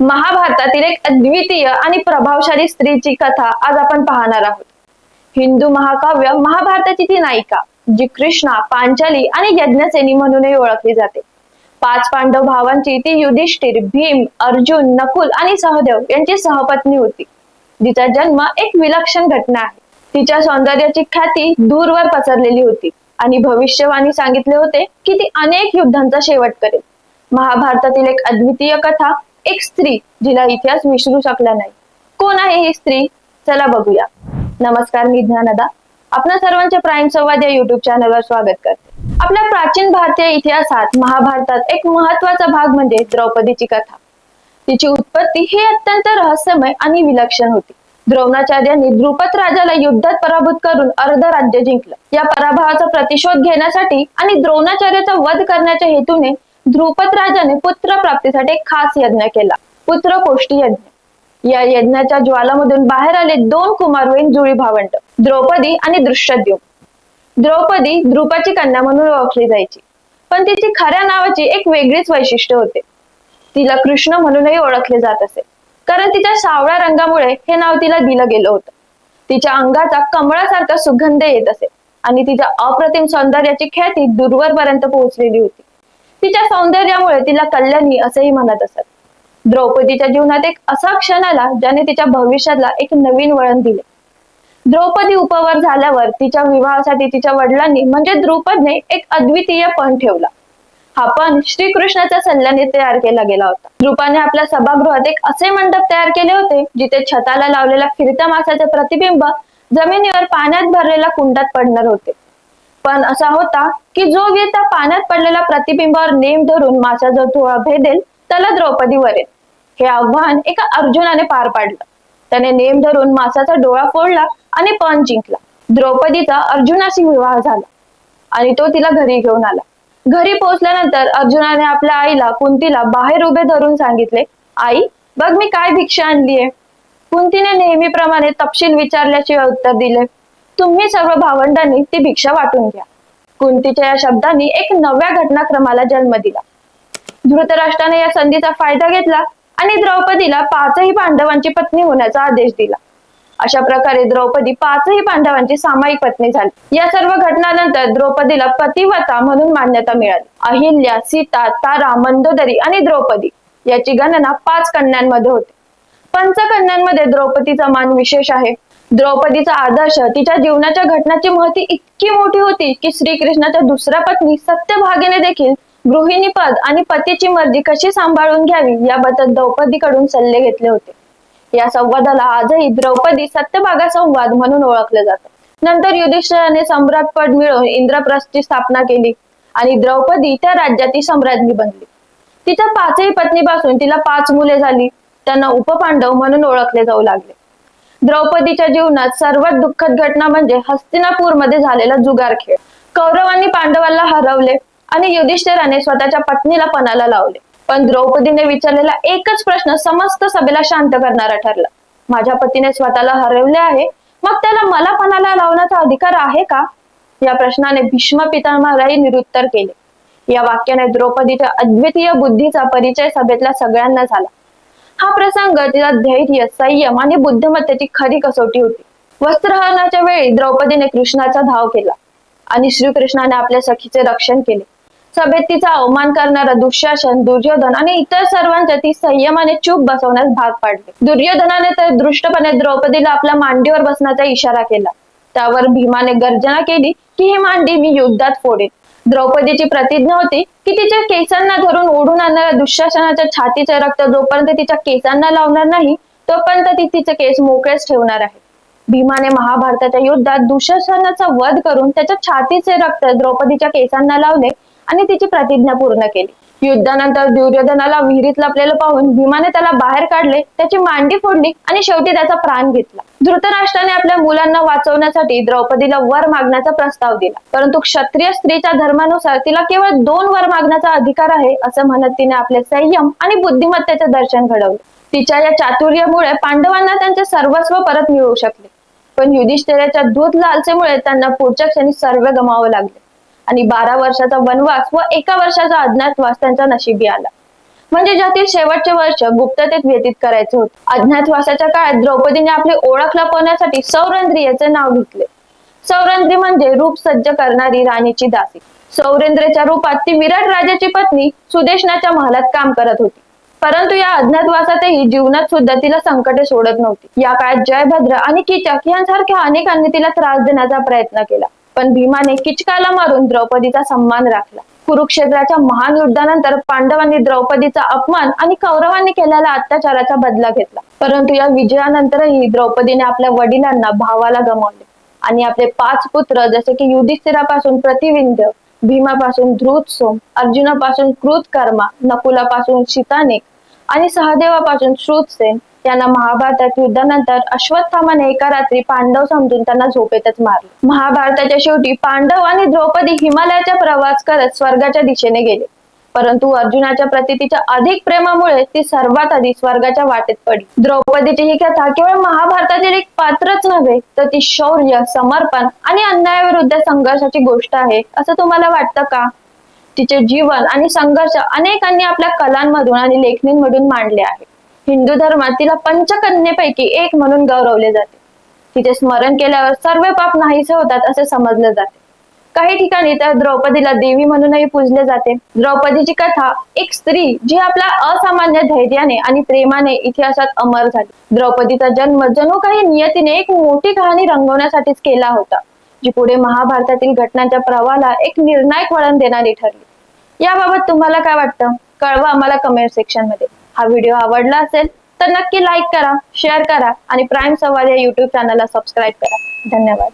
महाभारतातील एक अद्वितीय आणि प्रभावशाली स्त्रीची कथा आज आपण पाहणार आहोत. हिंदू महाकाव्य महाभारताची ती नायिका जी कृष्णा पांचाली आणि यज्ञसेनी म्हणूनही ओळखली जाते. पाच पांडव भावांची ती युधिष्ठिर भीम अर्जुन नकुल आणि सहदेव यांची सहपत्नी होती. तिचा जन्म एक विलक्षण घटना आहे. तिच्या सौंदर्याची ख्याती दूरवर पसरलेली होती आणि भविष्यवाणी सांगितले होते की ती अनेक युद्धांचा शेवट करेल. महाभारतातील एक अद्वितीय कथा एक स्त्री जिला इतिहास विसरू शकला नाही. कोण आहे ही स्त्री? चला बघूया. नमस्कार मी ज्ञानदा. आपल्या सर्वांच्या प्राईम संवाद या युट्यूब चॅनलवर स्वागत करते. आपल्या प्राचीन भारतीय इतिहासात महाभारतात एक महत्त्वाचा भाग म्हणजे द्रौपदीची कथा. तिची उत्पत्ती ही अत्यंत रहस्यमय आणि विलक्षण होती. द्रोणाचार्यांनी द्रुपद राजाला युद्धात पराभूत करून अर्ध राज्य जिंकलं. या पराभवाचा प्रतिशोध घेण्यासाठी आणि द्रोणाचार्याचा वध करण्याच्या हेतूने ध्रुपद राजाने पुत्र प्राप्तीसाठी एक खास यज्ञ केला. पुत्र कोष्टी यज्ञ. या यज्ञाच्या ज्वालामधून बाहेर आले दोन कुमारवयीन जुळी भावंड द्रौपदी आणि दृश्यद्युम. द्रौपदी द्रुपाची कन्या म्हणून ओळखली जायची पण तिची खऱ्या नावाची एक वेगळीच वैशिष्ट्य होते. तिला कृष्ण म्हणूनही ओळखले जात असे कारण तिच्या सावळ्या रंगामुळे हे नाव तिला दिलं गेलं होतं. तिच्या अंगाचा कमळासारखा सुगंध येत असे आणि तिच्या अप्रतिम सौंदर्याची ख्याती दूरवरपर्यंत पोहोचलेली होती. तिच्या सौंदर्यामुळे तिला कल्याणी असेही म्हणत असत. द्रौपदीच्या जीवनात एक असा क्षण आला ज्याने तिच्या भविष्याला एक नवीन वळण दिले. द्रौपदी उपवर झाल्यावर तिच्या विवाहासाठी तिच्या वडिलांनी म्हणजे द्रुपदने एक अद्वितीय पण ठेवला. हा पण श्रीकृष्णाच्या सल्ल्याने तयार केला गेला होता. द्रुपाने आपल्या सभागृहात एक असे मंडप तयार केले होते जिथे छताला लावलेल्या फिरत्या मासाचे प्रतिबिंब जमिनीवर पाण्यात भरलेल्या कुंडात पडणार होते. पण असा होता की जो व्यक्ती पाण्यात पडलेल्या प्रतिबिंबावर नेम धरून मासाचा धुळा भेदेल त्याला द्रौपदी वरेल. हे आव्हान एका अर्जुनाने पार पाडलं. त्याने नेम धरून मासाचा डोळा फोडला आणि पण जिंकला. द्रौपदीचा अर्जुनाशी विवाह झाला आणि तो तिला घरी घेऊन आला. घरी पोहोचल्यानंतर अर्जुनाने आपल्या आईला कुंतीला बाहेर उभे धरून सांगितले आई बघ मी काय भिक्षा आणलीये. कुंतीने नेहमीप्रमाणे तपशील विचारल्याशिवाय उत्तर दिले. तुम्ही सर्व भावंडांनी ती भिक्षा वाटून घ्या. कुंतीच्या या शब्दांनी एक नव्या घटनाक्रमाला जन्म दिला. धृतराष्ट्राने या संधीचा फायदा घेतला आणि द्रौपदीला पाचही पांडवांची पत्नी होण्याचा आदेश दिला. अशा प्रकारे द्रौपदी पाचही पांडवांची सामायिक पत्नी झाली. या सर्व घटनानंतर द्रौपदीला पतिव्रता म्हणून मान्यता मिळाली. अहिल्या सीता तारा मंदोदरी आणि द्रौपदी याची गणना पाच कन्यांमध्ये होते. पंचकन्यांमध्ये द्रौपदीचा मान विशेष आहे. द्रौपदीचा आदर्श तिच्या जीवनाच्या घटनाची महती इतकी मोठी होती की श्रीकृष्णाच्या दुसऱ्या पत्नी सत्यभागेने देखील गृहिणी पद आणि पतीची मर्जी कशी सांभाळून घ्यावी याबद्दल द्रौपदीकडून सल्ले घेतले होते. या संवादाला आजही द्रौपदी सत्यभागा संवाद म्हणून ओळखले जात नंतर युधिष्ठिराने सम्राट पद मिळवून इंद्रप्रस्थची स्थापना केली आणि द्रौपदी त्या राज्याची सम्राज्ञी बनली. तिच्या पाचही पत्नीपासून तिला पाच मुले झाली. त्यांना उपपांडव म्हणून ओळखले जाऊ लागले. द्रौपदीच्या जीवनात सर्वात दुःखद घटना म्हणजे हस्तिनापूरमध्ये झालेला जुगार खेळ. कौरवांनी पांडवांना हरवले आणि युधिष्ठिराने स्वतःच्या पत्नीला पणाला लावले. पण द्रौपदीने विचारलेला एकच प्रश्न समस्त सभेला शांत करणारा ठरला. माझ्या पतीने स्वतःला हरवले आहे मग त्याला मला पणाला लावण्याचा अधिकार आहे का? या प्रश्नाने भीष्म पितामहालाही निरुत्तर केले. या वाक्याने द्रौपदीच्या अद्वितीय बुद्धीचा परिचय सभेतल्या सगळ्यांना झाला. हा प्रसंग तिला धैर्य संयम आणि बुद्धिमत्तेची खरी कसोटी होती. वस्त्रहरणाच्या वेळी द्रौपदीने कृष्णाचा धाव केला आणि श्रीकृष्णाने आपल्या सखीचे रक्षण केले. सभेत तिचा अवमान करणारा दुःशासन दुर्योधन आणि इतर सर्वांच्या ती संयमाने चूप बसवण्यास भाग पाडले. दुर्योधनाने तर दृष्टपणे द्रौपदीला आपल्या मांडीवर बसण्याचा इशारा केला. त्यावर भीमाने गर्जना केली की ही मांडी मी युद्धात फोडेन. द्रौपदीची प्रतिज्ञा होती की तिच्या केसांना धरून ओढून आणणाऱ्या दुःशासनाच्या छातीचे रक्त जोपर्यंत तिच्या केसांना लावणार नाही तोपर्यंत ती तिचे केस मोकळेच ठेवणार आहे. भीमाने महाभारताच्या युद्धात दुःशासनाचा वध करून त्याच्या छातीचे रक्त द्रौपदीच्या केसांना लावले आणि तिची प्रतिज्ञा पूर्ण केली. युद्धानंतर दुर्योधनाला विहिरीत लपलेलं पाहून भीमाने त्याला बाहेर काढले त्याची मांडी फोडली आणि शेवटी त्याचा प्राण घेतला. धृतराष्ट्राने आपल्या मुलांना वाचवण्यासाठी द्रौपदीला वर मागण्याचा प्रस्ताव दिला. परंतु क्षत्रिय स्त्रीच्या धर्मानुसार तिला केवळ दोन वर मागण्याचा अधिकार आहे असं म्हणत तिने आपले संयम आणि बुद्धिमत्तेचे दर्शन घडवले. तिच्या या चातुर्यामुळे पांडवांना त्यांचे सर्वस्व परत मिळवू शकले. पण युधिष्ठिराच्या दूध लालसेमुळे त्यांना पुढच्या क्षणी सर्व गमावं लागले. आणि बारा वर्षाचा वनवास व एका वर्षाचा अज्ञातवास त्यांच्या नशिबी आला. म्हणजे ज्यातील शेवटचे वर्ष गुप्ततेत व्यतीत करायचे होते. अज्ञातवासाच्या काळात द्रौपदीने आपली ओळख लपवण्यासाठी सौरंद्री याचे नाव घेतले. सौरंद्री म्हणजे रूप सज्ज करणारी राणीची दासी. सौरेंद्रच्या रूपात ती विराट राजाची पत्नी सुदेशनाच्या महालात काम करत होती. परंतु या अज्ञातवासातही जीवनात सुद्धा तिला संकटे सोडत नव्हती. या काळात जयभद्र आणि किचक यांसारख्या अनेकांनी तिला त्रास देण्याचा प्रयत्न केला. पण भीमाने किचकाला मारून द्रौपदीचा सन्मान राखला. कुरुक्षेत्राच्या महान युद्धानंतर पांडवांनी द्रौपदीचा अपमान आणि कौरवांनी केलेला अत्याचाराचा बदला घेतला. परंतु या विजयानंतरही द्रौपदीने आपल्या वडिलांना भावाला गमावले आणि आपले पाच पुत्र जसे की युधिष्ठिरापासून प्रतिविंध्य भीमापासून ध्रुत सोम अर्जुनापासून कृत कर्मा नकुलापासून शिताने आणि सहदेवापासून श्रुतसेन त्यांना महाभारतात युद्धानंतर अश्वत्थामाने एका रात्री पांडव समजून त्यांना झोपेतच मारले. महाभारताच्या शेवटी पांडव आणि द्रौपदी हिमालयाचा प्रवास करत स्वर्गाच्या दिशेने गेले. परंतु अर्जुनाच्या प्रति तिच्या अधिक प्रेमामुळे ती सर्वात आधी स्वर्गाच्या वाटेत पडली. द्रौपदीची ही कथा केवळ महाभारतातील एक पात्रच नव्हे तर ती शौर्य समर्पण आणि अन्यायाविरुद्ध संघर्षाची गोष्ट आहे असं तुम्हाला वाटतं का? तिचे जीवन आणि संघर्ष अनेकांनी आपल्या कलांमधून आणि लेखणींमधून मांडले आहे. हिंदू धर्मात तिला पंचकन्येपैकी एक म्हणून गौरवले जाते. तिचे स्मरण केल्यावर सर्व पाप नाहीसे होतात असे समजले जाते. काही ठिकाणी तर द्रौपदीला देवी म्हणूनही पूजले जाते. द्रौपदीची कथा एक स्त्री जी आपल्या असामान्य धैर्याने आणि प्रेमाने इतिहासात अमर झाली. द्रौपदीचा जन्म जणू काही नियतीने एक मोठी कहाणी रंगवण्यासाठीच केला होता जी पुढे महाभारतातील घटनांच्या प्रवाहाला एक निर्णायक वळण देणारी ठरली. याबाबत तुम्हाला काय वाटतं? कळवा आम्हाला कमेंट सेक्शनमध्ये. हा व्हिडिओ आवडला असेल तर नक्की लाईक करा शेअर करा आणि प्राईम संवाद या युट्यूब चॅनलला सबस्क्राईब करा. धन्यवाद.